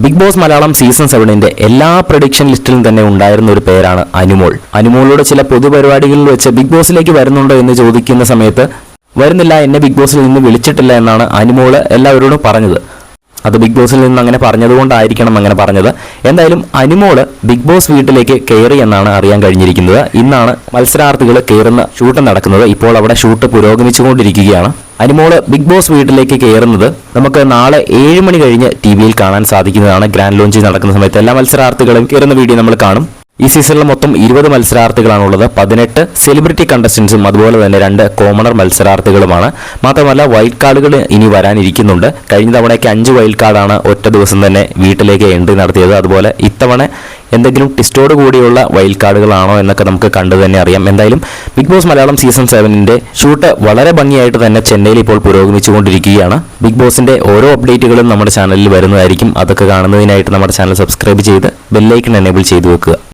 Big boss Malayalam season സെവനിന്റെ എല്ലാ prediction ലിസ്റ്റിലും തന്നെ ഉണ്ടായിരുന്ന ഒരു പേരാണ് അനുമോൾ. അനുമോളോട് ചില പൊതുപരിപാടികളിൽ വെച്ച് ബിഗ് ബോസിലേക്ക് വരുന്നുണ്ടോ എന്ന് ചോദിക്കുന്ന സമയത്ത് വരുന്നില്ല എന്നെ ബിഗ് ബോസിൽ നിന്ന് വിളിച്ചിട്ടില്ല എന്നാണ് അനുമോൾ എല്ലാവരോടും പറഞ്ഞത്. അത് ബിഗ് ബോസിൽ നിന്ന് അങ്ങനെ പറഞ്ഞതുകൊണ്ടായിരിക്കണം അങ്ങനെ പറഞ്ഞത്. എന്തായാലും അനുമോൾ ബിഗ് ബോസ് വീട്ടിലേക്ക് കയറി എന്നാണ് അറിയാൻ കഴിഞ്ഞിരിക്കുന്നത്. ഇന്നാണ് മത്സരാർത്ഥികൾ കയറുന്ന ഷൂട്ട് നടക്കുന്നത്. ഇപ്പോൾ അവിടെ ഷൂട്ട് പുരോഗമിച്ചുകൊണ്ടിരിക്കുകയാണ്. അനുമോൾ ബിഗ് ബോസ് വീട്ടിലേക്ക് കയറുന്നത് നമുക്ക് നാളെ ഏഴ് മണി കഴിഞ്ഞ് ടി വിയിൽ കാണാൻ സാധിക്കുന്നതാണ്. ഗ്രാൻഡ് ലോഞ്ച് നടക്കുന്ന സമയത്ത് എല്ലാ മത്സരാർത്ഥികളും കയറുന്ന വീഡിയോ നമ്മൾ കാണും. ഈ സീസണിൽ മൊത്തം ഇരുപത് മത്സരാർത്ഥികളാണുള്ളത്. പതിനെട്ട് സെലിബ്രിറ്റി കണ്ടസ്റ്റൻസും അതുപോലെ തന്നെ രണ്ട് കോമണർ മത്സരാർത്ഥികളുമാണ്. മാത്രമല്ല വൈൽഡ് കാർഡുകൾ ഇനി വരാനിരിക്കുന്നുണ്ട്. കഴിഞ്ഞ തവണയ്ക്ക് അഞ്ച് വൈൽഡ് കാർഡാണ് ഒറ്റ ദിവസം തന്നെ വീട്ടിലേക്ക് എൻട്രി നടത്തിയത്. അതുപോലെ ഇത്തവണ എന്തെങ്കിലും ടിസ്റ്റോട് കൂടിയുള്ള വൈൽഡ് കാർഡുകളാണോ എന്നൊക്കെ നമുക്ക് കണ്ടു തന്നെ അറിയാം. എന്തായാലും ബിഗ് ബോസ് മലയാളം സീസൺ സെവനിന്റെ ഷൂട്ട് വളരെ ഭംഗിയായിട്ട് തന്നെ ചെന്നൈയിൽ ഇപ്പോൾ പുരോഗമിച്ചുകൊണ്ടിരിക്കുകയാണ്. ബിഗ് ബോസിന്റെ ഓരോ അപ്ഡേറ്റുകളും നമ്മുടെ ചാനലിൽ വരുന്നതായിരിക്കും. അതൊക്കെ കാണുന്നതിനായിട്ട് നമ്മുടെ ചാനൽ സബ്സ്ക്രൈബ് ചെയ്ത് ബെല്ലൈക്കൺ എനേബിൾ ചെയ്തു വെക്കുക.